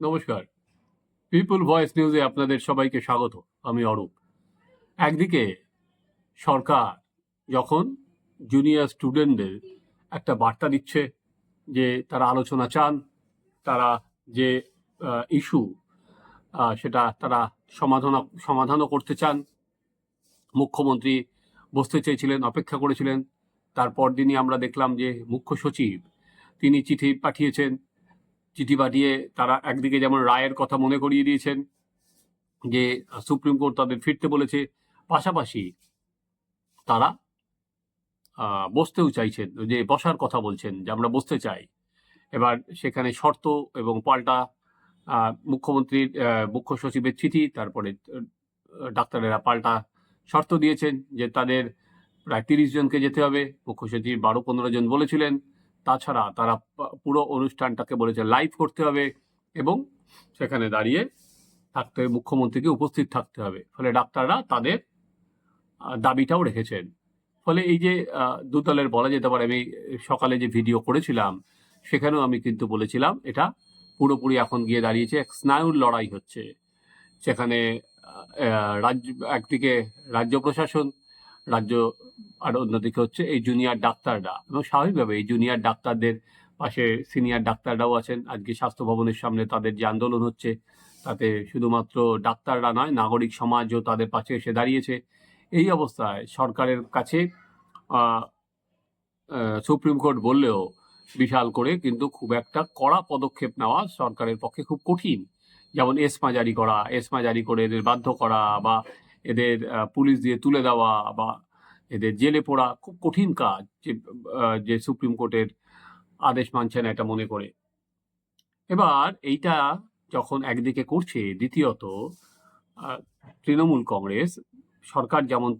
নমস্কার। পিপুল ভয়েস নিউজে আপনাদের সবাইকে স্বাগত। আমি অরূপ। একদিকে সরকার যখন জুনিয়র স্টুডেন্টদের একটা বার্তা দিচ্ছে যে তারা আলোচনা চান, তারা যে ইস্যু সেটা তারা সমাধান, সমাধানও করতে চান। মুখ্যমন্ত্রী বসতে চেয়েছিলেন, অপেক্ষা করেছিলেন। তারপর দিনই আমরা দেখলাম যে মুখ্য সচিব, তিনি চিঠি পাঠিয়েছেন। চিঠি পাঠিয়ে তারা একদিকে যেমন রায়ের কথা মনে করিয়ে দিয়েছেন যে সুপ্রিম কোর্ট তাদের ফিরতে বলেছে, পাশাপাশি তারা বসতেও চাইছেন যে বসার কথা বলছেন যে আমরা বসতে চাই। এবার সেখানে শর্ত এবং পাল্টা মুখ্যমন্ত্রীর মুখ্য সচিবের চিঠি, তারপরে ডাক্তারেরা পাল্টা শর্ত দিয়েছেন যে তাদের প্রায় তিরিশ জনকে যেতে হবে। মুখ্য সচিব বারো পনেরো জন বলেছিলেন। তাছাড়া তারা পুরো অনুষ্ঠানটাকে বলেছে লাইভ করতে হবে এবং সেখানে দাঁড়িয়ে থাকতে হবে, মুখ্যমন্ত্রীকে উপস্থিত থাকতে হবে। ফলে ডাক্তাররা তাদের দাবিটাও রেখেছেন। ফলে এই যে দুদলের বলা যেতে পারে, আমি সকালে যে ভিডিও করেছিলাম, সেখানেও আমি কিন্তু বলেছিলাম, এটা পুরোপুরি এখন গিয়ে দাঁড়িয়েছে, এক স্নায়ুর লড়াই হচ্ছে। সেখানে রাজ্য, একদিকে রাজ্য প্রশাসন রাজ্য আর অন্যদিকে হচ্ছে এই জুনিয়র ডাক্তাররা। এবং স্বাভাবিকভাবে এই জুনিয়র ডাক্তারদের পাশে সিনিয়র ডাক্তাররাও আছেন। আজকে স্বাস্থ্য ভবনের সামনে তাদের যে আন্দোলন হচ্ছে, তাতে শুধুমাত্র ডাক্তাররা নয়, নাগরিক সমাজও তাদের পাশে এসে দাঁড়িয়েছে। এই অবস্থায় সরকারের কাছে সুপ্রিম কোর্ট বললেও বিশাল করে, কিন্তু খুব একটা কড়া পদক্ষেপ নেওয়া সরকারের পক্ষে খুব কঠিন। যেমন এসমা জারি করা এসমা জারি করে এদের বাধ্য করা বা এদের পুলিশ দিয়ে তুলে দেওয়া বা এদের জেলে পড়া খুব কঠিন কাজ যে যে সুপ্রিম কোর্টের আদেশ মানছে না এটা মনে করে। এবার এইটা যখন একদিকে করছে, দ্বিতীয়ত তৃণমূল কংগ্রেস সরকার যেমন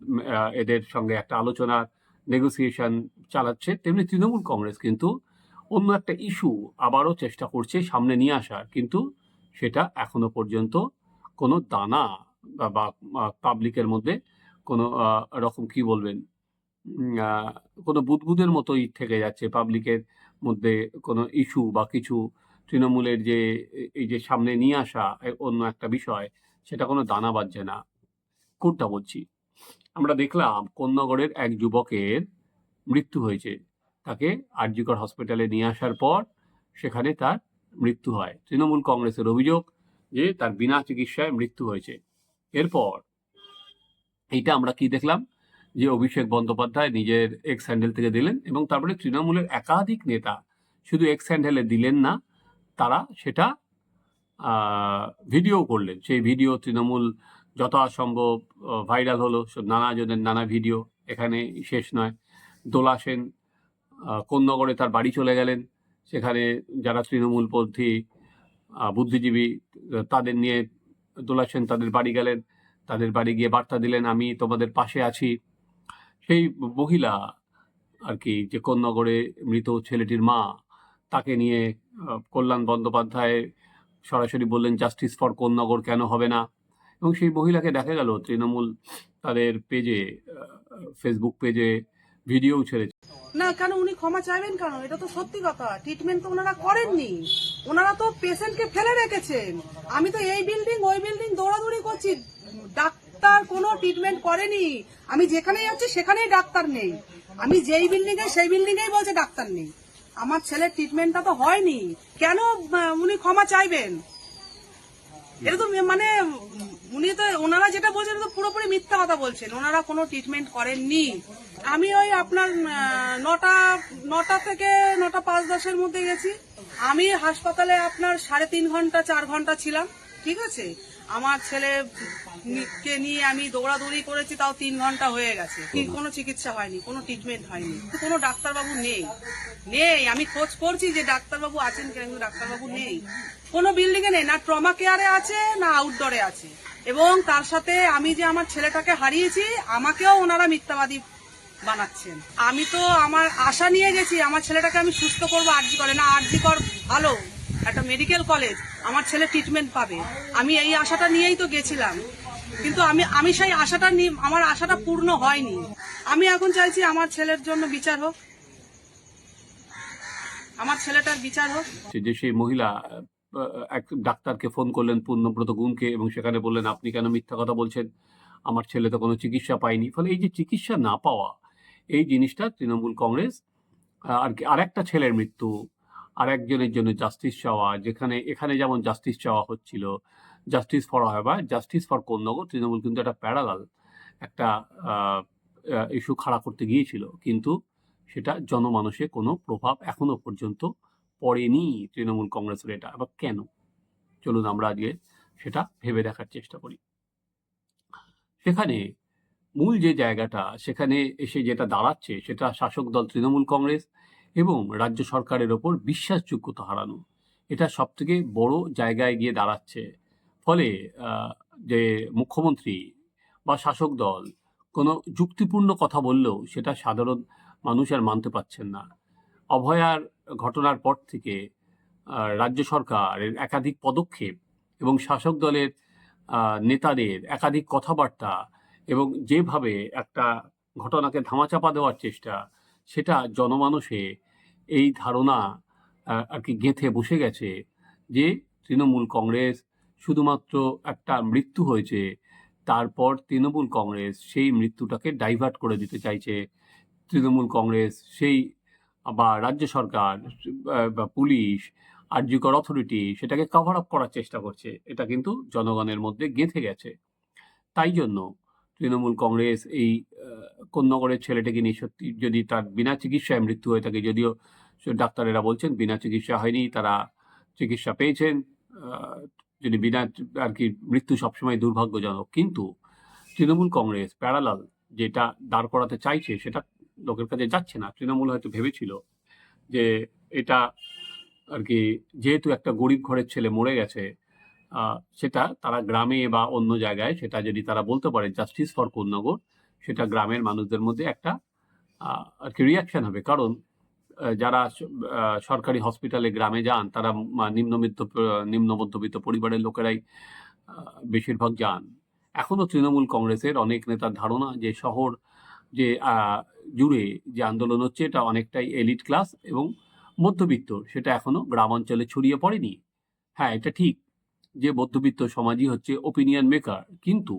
এদের সঙ্গে একটা আলোচনার নেগোসিয়েশন চালাচ্ছে, তেমনি তৃণমূল কংগ্রেস কিন্তু অন্য একটা ইস্যু আবারও চেষ্টা করছে সামনে নিয়ে আসার। কিন্তু সেটা এখনও পর্যন্ত কোনো দানা বা পাবলিকের মধ্যে কোনো রকম কি বলবেন কোনো বুদবুদের মতোই থেকে যাচ্ছে পাবলিকের মধ্যে কোনো ইস্যু বা কিছু তৃণমূলের যে, এই যে সামনে নিয়ে আসা অন্য একটা বিষয়, সেটা কোনো দানা বাজছে না। কোনটা বলছি? আমরা দেখলাম কোন্নগরের এক যুবকের মৃত্যু হয়েছে। তাকে আরজিকর হসপিটালে নিয়ে আসার পর সেখানে তার মৃত্যু হয়। তৃণমূল কংগ্রেসের অভিযোগ যে, তার বিনা চিকিৎসায় মৃত্যু হয়েছে। এরপর এইটা আমরা কি দেখলাম? যে অভিষেক বন্দ্যোপাধ্যায় নিজের এক্স হ্যান্ডেল থেকে দিলেন এবং তারপরে তৃণমূলের একাধিক নেতা শুধু এক্স হ্যান্ডেলে দিলেন না, তারা সেটা ভিডিও করলেন। সেই ভিডিও তৃণমূল যথাসম্ভব ভাইরাল হলো। সব নানা ভিডিও এখানে শেষ নয়। দোলা সেন কোন্নগরে তার বাড়ি চলে গেলেন, সেখানে যারা তৃণমূলপন্থী বুদ্ধিজীবী, তাদের নিয়ে দোলা সেন তাদের বাড়ি গেলেন, তাদের বাড়ি গিয়ে বার্তা দিলেন, আমি তোমাদের পাশে আছি। সেই মহিলা আর কি যে কোন্নগরে মৃত ছেলেটির মা, তাকে নিয়ে কল্যাণ বন্দ্যোপাধ্যায় সরাসরি বললেন, জাস্টিস ফর কোন্নগর কেন হবে না? এবং সেই মহিলাকে দেখা গেল, তৃণমূল তাদের পেজে ফেসবুক পেজে ভিডিও ছেড়েছে। না, কেন উনি ক্ষমা চাইবেন কেন? এটা তো সত্যি কথা। ট্রিটমেন্ট তো ওনারা করেননি। ওনারা তো পেশেন্টকে ফেলে রেখেছেন আমি তো এই বিল্ডিং ওই বিল্ডিং দৌড়াদৌড়ি করছি। ডাক্তার কোনো ট্রিটমেন্ট করেনি। আমি যেখানেই যাচ্ছি সেখানেই ডাক্তার নেই। আমি যেই বিল্ডিং এ, সেই বিল্ডিং এই বলছে ডাক্তার নেই। আমার ছেলের ট্রিটমেন্টটা তো হয়নি। কেন উনি ক্ষমা চাইবেন? এটা তো মানে উনি তো, ওনারা যেটা বলছেন তো পুরোপুরি মিথ্যা কথা বলছেন। ওনারা কোনো ট্রিটমেন্ট করেননি। আমি ওই আপনার নটা নটা থেকে নটা পাঁচ দশের মধ্যে গেছি। আমি হাসপাতালে আপনার সাড়ে তিন ঘণ্টা, চার ঘণ্টা ছিলাম, ঠিক আছে? আমার ছেলে কে নিয়ে আমি দৌড়াদৌড়ি করেছি, তাও তিন ঘণ্টা হয়ে গেছে। কোনো চিকিৎসা হয়নি, কোনো ট্রিটমেন্ট হয়নি। কোনো ডাক্তারবাবু নেই। নেই, আমি খোঁজ করছি যে ডাক্তারবাবু আছেন কেন, কিন্তু ডাক্তারবাবু নেই। কোনো বিল্ডিং এ নেই, না ট্রমা কেয়ারে আছে, না আউটডোরে আছে। এবং তার সাথে আমি যে আমার ছেলেটাকে হারিয়েছি, আমাকেও ওনারা মিথ্যাবাদী বানাচ্ছেন। আমি তো আমার আশা নিয়ে গেছি, আমার ছেলেটাকে আমি সুস্থ করব আরজি করে। না, আরজি কর ভালো, একটা মেডিকেল কলেজ আমার ছেলে ট্রিটমেন্ট পাবে। আমি এই আশাটা নিয়েই তো গেছিলাম। কিন্তু আমি আমি সেই আশাটা নিয়ে আমার আশাটা পূর্ণ হয়নি। আমি এখন চাইছি আমার ছেলের জন্য বিচার হোক। আমার ছেলেটার বিচার হোক। যে সেই মহিলা এক ডাক্তারকে ফোন করলেন পূর্ণব্রত গুণকে এবং সেখানে বললেন, আপনি কেন মিথ্যা কথা বলছেন? আমার ছেলে তো কোনো চিকিৎসা পায়নি। ফলে এই যে চিকিৎসা না পাওয়া এই জিনিসটা তৃণমূল কংগ্রেস আর কি, আরেকটা ছেলের মৃত্যু আর একজনের জন্য জাস্টিস চাওয়া, যেখানে, এখানে যেমন জাস্টিস চাওয়া হচ্ছিল জাস্টিস ফর বা জাস্টিস ফর কোন্নগর তৃণমূল কিন্তু একটা প্যারালাল একটা ইস্যু খাড়া করতে গিয়েছিল। কিন্তু সেটা জনমানসে কোনো প্রভাব এখনও পর্যন্ত পড়েনি তৃণমূল কংগ্রেসের এটা। আবার কেন? চলুন আমরা আজকে সেটা ভেবে দেখার চেষ্টা করি। সেখানে মূল যে জায়গাটা, সেখানে এসে যেটা দাঁড়াচ্ছে, সেটা শাসক দল তৃণমূল কংগ্রেস এবং রাজ্য সরকারের ওপর বিশ্বাসযোগ্যতা হারানো। এটা সব থেকে বড় জায়গায় গিয়ে দাঁড়াচ্ছে। ফলে যে মুখ্যমন্ত্রী বা শাসক দল কোনো যুক্তিপূর্ণ কথা বললেও সেটা সাধারণ মানুষ আর মানতে পারছেন না। অভয়ার ঘটনার পর থেকে রাজ্য সরকারের একাধিক পদক্ষেপ এবং শাসক দলের নেতাদের একাধিক কথাবার্তা এবং যেভাবে একটা ঘটনাকে ধামাচাপা দেওয়ার চেষ্টা, সেটা জনমানসে এই ধারণা আর কি গেঁথে বসে গেছে যে তৃণমূল কংগ্রেস শুধুমাত্র একটা মৃত্যু হয়েছে, তারপর তৃণমূল কংগ্রেস সেই মৃত্যুটাকে ডাইভার্ট করে দিতে চাইছে। তৃণমূল কংগ্রেস সেই বা রাজ্য সরকার বা পুলিশ আর্যিকর অথরিটি সেটাকে কভার আপ করার চেষ্টা করছে। এটা কিন্তু জনগণের মধ্যে গেঁথে গেছে। তাই জন্য তৃণমূল কংগ্রেস এই আহ, কোন্নগরের ছেলেটাকে নিয়ে সত্যি যদি তার বিনা চিকিৎসায় মৃত্যু হয়ে থাকে যদিও ডাক্তারেরা বলছেন বিনা চিকিৎসা হয়নি তারা চিকিৎসা পেয়েছেন যদি বিনা আর কি মৃত্যু সবসময় দুর্ভাগ্যজনক। কিন্তু তৃণমূল কংগ্রেস প্যারালাল যেটা দাঁড় করাতে চাইছে সেটা লোকের কাছে যাচ্ছে না। তৃণমূল হয়তো ভেবেছিল যে এটা আর কি যেহেতু একটা গরিব ঘরের ছেলে মরে গেছে সেটা তারা গ্রামে বা অন্য জায়গায় সেটা যদি তারা বলতে পারে জাস্টিস ফর কোন্নগর সেটা গ্রামের মানুষদের মধ্যে একটা আর কি রিয়াকশন হবে। কারণ যারা সরকারি হসপিটালে গ্রামে যান, তারা নিম্ন নিম্ন মধ্যবিত্ত পরিবারের লোকেরাই বেশিরভাগ যান। এখনও তৃণমূল কংগ্রেসের অনেক নেতার ধারণা যে শহর যে জুড়ে যে আন্দোলন হচ্ছে, এটা অনেকটাই এলিট ক্লাস এবং মধ্যবিত্ত। সেটা এখনও গ্রামাঞ্চলে ছড়িয়ে পড়েনি। হ্যাঁ এটা ঠিক। যে মধ্যবিত্ত সমাজই হচ্ছে ওপিনিয়ন মেকার কিন্তু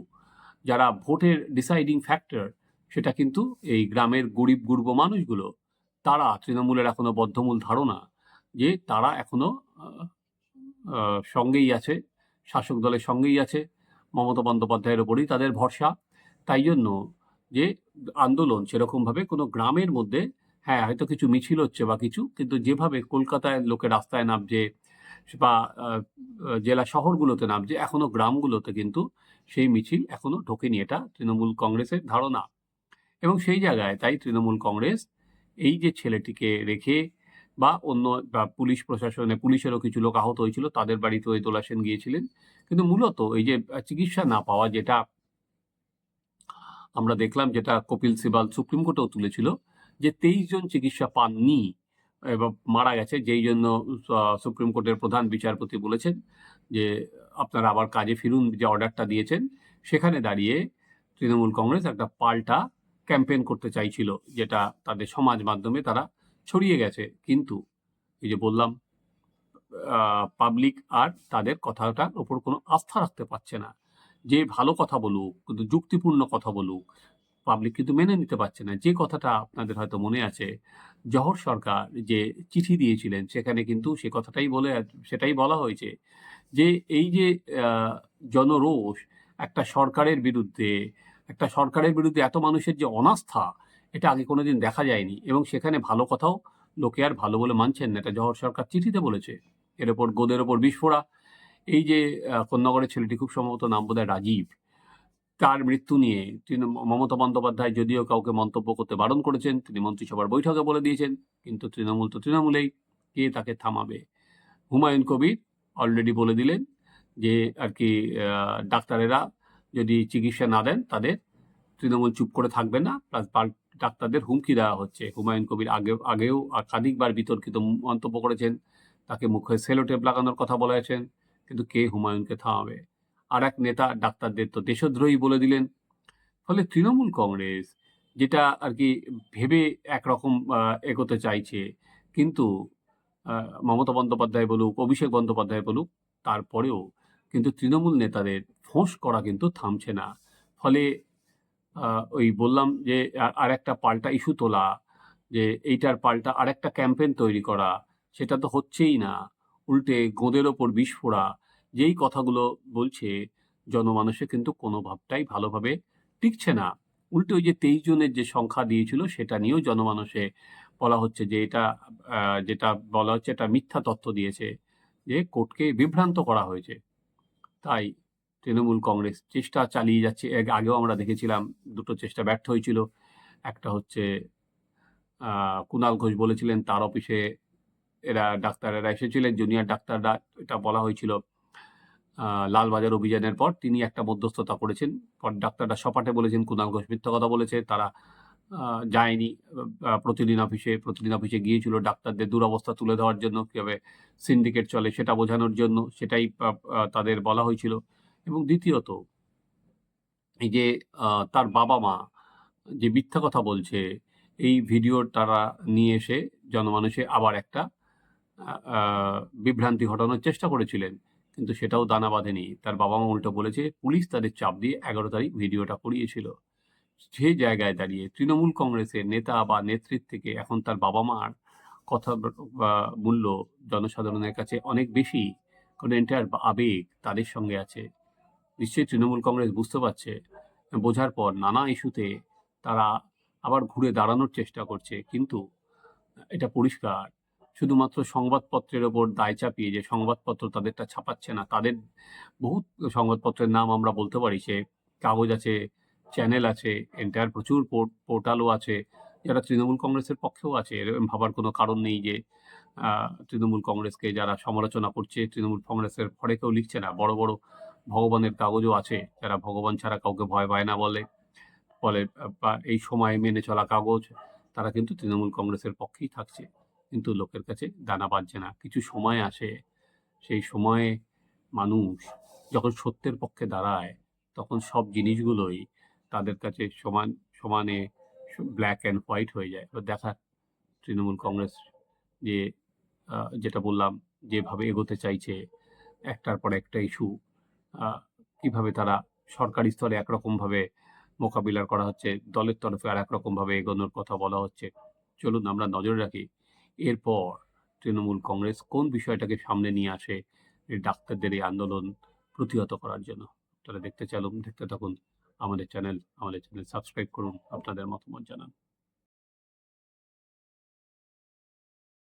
যারা ভোটের ডিসাইডিং ফ্যাক্টর সেটা কিন্তু এই গ্রামের গরিব গুরব মানুষগুলো, তারা তৃণমূলের এখনও বদ্ধমূল ধারণা যে তারা এখনও সঙ্গেই আছে, শাসক দলের সঙ্গেই আছে, মমতা বন্দ্যোপাধ্যায়ের ওপরই তাদের ভরসা। তাই জন্য যে আন্দোলন সেরকমভাবে কোনো গ্রামের মধ্যে হ্যাঁ হয়তো কিছু মিছিল হচ্ছে বা কিছু, কিন্তু যেভাবে কলকাতায় লোকে রাস্তায় নামছে বা জেলা শহরগুলোতে নামছে এখনও গ্রামগুলোতে কিন্তু সেই মিছিল এখনও ঢোকেনি। এটা তৃণমূল কংগ্রেসের ধারণা। এবং সেই জায়গায় তাই তৃণমূল কংগ্রেস এই যে ছেলেটিকে রেখে বা অন্য পুলিশ প্রশাসনে পুলিশেরও কিছু লোক আহত হয়েছিল, তাদের বাড়িতে ওই তোলা সেন গিয়েছিলেন। কিন্তু মূলত এই যে চিকিৎসা না পাওয়া যেটা আমরা দেখলাম, যেটা কপিল সিবাল সুপ্রিম কোর্টেও তুলেছিল, যে তেইশ জন চিকিৎসা পাননি। মারা গেছে, যেই জন্য সুপ্রিম কোর্টের প্রধান বিচারপতি বলেছেন যে, আপনারা আবার কাজে ফিরুন, যে অর্ডারটা দিয়েছেন, সেখানে দাঁড়িয়ে তৃণমূল কংগ্রেস একটা পাল্টা ক্যাম্পেইন করতে চাইছিল, যেটা তাদের সমাজ মাধ্যমে তারা ছড়িয়ে গেছে। কিন্তু, এই যে বললাম পাবলিক আর তাদের কথাটার ওপর কোনো আস্থা রাখতে পারছে না। যে ভালো কথা বলুক, কিন্তু যুক্তিপূর্ণ কথা বলুক পাবলিক কিন্তু মেনে নিতে পারছে না। যে কথাটা আপনাদের হয়তো মনে আছে, জহর সরকার যে চিঠি দিয়েছিলেন, সেখানে কিন্তু সে কথাটাই বলে, সেটাই বলা হয়েছে যে এই যে জনরোষ একটা সরকারের বিরুদ্ধে, একটা সরকারের বিরুদ্ধে এত মানুষের যে অনাস্থা, এটা আগে কোনোদিন দেখা যায়নি এবং সেখানে ভালো কথাও লোকে আর ভালো বলে মানছেন না। এটা জহর সরকার চিঠিতে বলেছে। এর ওপর গোদের ওপর বিস্ফোরা এই যে কন্যাগড়ের ছেলেটি খুব সম্ভবত নাম বোধহয় রাজীব। তার মৃত্যু নিয়ে তিনি মমতা বন্দ্যোপাধ্যায় যদিও কাউকে মন্তব্য করতে বারণ করেছেন, তিনি মন্ত্রিসভার বৈঠকে বলে দিয়েছেন, কিন্তু তৃণমূল তো তৃণমূলেই, কে তাকে থামাবে? হুমায়ুন কবির অলরেডি বলে দিলেন যে, আর কি ডাক্তারেরা যদি চিকিৎসা না দেন, তাদের তৃণমূল চুপ করে থাকবে না, প্লাস ডাক্তারদের হুমকি দেওয়া হচ্ছে। হুমায়ুন কবির আগে, আগেও একাধিকবার বিতর্কিত মন্তব্য করেছেন, তাকে মুখে সেলোটেপ লাগানোর কথা বলেছেন, কিন্তু কে হুমায়ুনকে থামাবে? আর এক নেতা ডাক্তারদের তো দেশদ্রোহী বলে দিলেন। ফলে তৃণমূল কংগ্রেস যেটা আর কি ভেবে একরকম এগোতে চাইছে, কিন্তু মমতা বন্দ্যোপাধ্যায় বলুক, অভিষেক বন্দ্যোপাধ্যায় বলুক, তারপরেও কিন্তু তৃণমূল নেতাদের ফোঁস করা কিন্তু থামছে না। ফলে ওই বললাম যে আর একটা পাল্টা ইস্যু তোলা, যে এইটার পাল্টা আরেকটা ক্যাম্পেন তৈরি করা, সেটা তো হচ্ছেই না। উল্টে গোঁদের ওপর বিষ ফোড়া যেই কথাগুলো বলছে, জনমানুষে কিন্তু কোনো ভাবটাই ভালোভাবে টিকছে না। উল্টে ওই যে তেইশ জনের যে সংখ্যা দিয়েছিল, সেটা নিয়েও জনমানুষে বলা হচ্ছে যে এটা যেটা বলা হচ্ছে এটা মিথ্যা তথ্য দিয়েছে যে কোর্টকে বিভ্রান্ত করা হয়েছে। তাই তৃণমূল কংগ্রেস চেষ্টা চালিয়ে যাচ্ছে। আগেও আমরা দেখেছিলাম, দুটো চেষ্টা ব্যর্থ হয়েছিল। একটা হচ্ছে কুণাল ঘোষ বলেছিলেন, তার অফিসে এরা ডাক্তারেরা এসেছিলেন, জুনিয়র ডাক্তাররা এটা বলা হয়েছিল। লালবাজার অভিযানের পর তিনি একটা মধ্যস্থতা করেছেন। পর ডাক্তাররা সপাটে বলেছেন কুণাল ঘোষ মিথ্যা কথা বলেছে, তারা যায়নি প্রতিদিন অফিসে প্রতিদিন অফিসে গিয়েছিল ডাক্তারদের দুরবস্থা তুলে দেওয়ার জন্য, কীভাবে সিন্ডিকেট চলে সেটা বোঝানোর জন্য, সেটাই তাদের বলা হয়েছিল। এবং দ্বিতীয়ত, এই যে তার বাবা মা যে মিথ্যা কথা বলছে, এই ভিডিওর তারা নিয়ে এসে জনমানুষে আবার একটা বিভ্রান্তি ঘটানোর চেষ্টা করেছিলেন। কিন্তু সেটাও দানা বাঁধেনি। তার বাবা মা উল্টো বলেছে, পুলিশ তাদের চাপ দিয়ে এগারো তারিখ ভিডিওটা করিয়েছিল। যে জায়গায় দাঁড়িয়ে তৃণমূল কংগ্রেসের নেতা বা নেতৃত্ব থেকে এখন তার বাবা মার কথা বা মূল্য জনসাধারণের কাছে অনেক বেশি। কারণ এন্টার আবেগ তাদের সঙ্গে আছে। নিশ্চয়ই তৃণমূল কংগ্রেস বুঝতে পারছে। বোঝার পর নানা ইস্যুতে তারা আবার ঘুরে দাঁড়ানোর চেষ্টা করছে। কিন্তু এটা পরিষ্কার। শুধুমাত্র সংবাদপত্রের ওপর দায় চাপিয়ে যে সংবাদপত্র তাদেরটা ছাপাচ্ছে না, তাদের বহুত সংবাদপত্রের নাম আমরা বলতে পারি। সে কাগজ আছে, চ্যানেল আছে, এন্টায়ার প্রচুর পোর্টালও আছে, যারা তৃণমূল কংগ্রেসের পক্ষেও আছে। এরকম ভাবার কোনো কারণ নেই যে তৃণমূল কংগ্রেসকে যারা সমালোচনা করছে, তৃণমূল কংগ্রেসের ফরে কেউ লিখছে না। বড় বড় ভগবানের কাগজও আছে, যারা ভগবান ছাড়া কাউকে ভয় পায় না বলে। বা এই সময় মেনে চলা কাগজ, তারা কিন্তু তৃণমূল কংগ্রেসের পক্ষেই থাকছে। কিন্তু লোকের কাছে দানা বাজছে না। কিছু সময় আসে, সেই সময়ে মানুষ যখন সত্যের পক্ষে দাঁড়ায়, তখন সব জিনিসগুলোই তাদের কাছে সমান, সমানে ব্ল্যাক অ্যান্ড হোয়াইট হয়ে যায়। এবার দেখা, তৃণমূল কংগ্রেস যে যেটা বললাম, যেভাবে এগোতে চাইছে, একটার পর একটা ইস্যু কীভাবে তারা সরকারি স্তরে একরকমভাবে মোকাবিলার করা হচ্ছে, দলের তরফে আর একরকমভাবে এগোনোর কথা বলা হচ্ছে। চলুন, আমরা নজর রাখি এরপর তৃণমূল কংগ্রেস কোন বিষয়টাকে সামনে নিয়ে আসে ডাক্তারদের এই আন্দোলন প্রতিহত করার জন্য? তারা দেখতে চালুন দেখতে থাকুন আমাদের চ্যানেল আমাদের চ্যানেল সাবস্ক্রাইব করুন, আপনাদের মতামত জানান।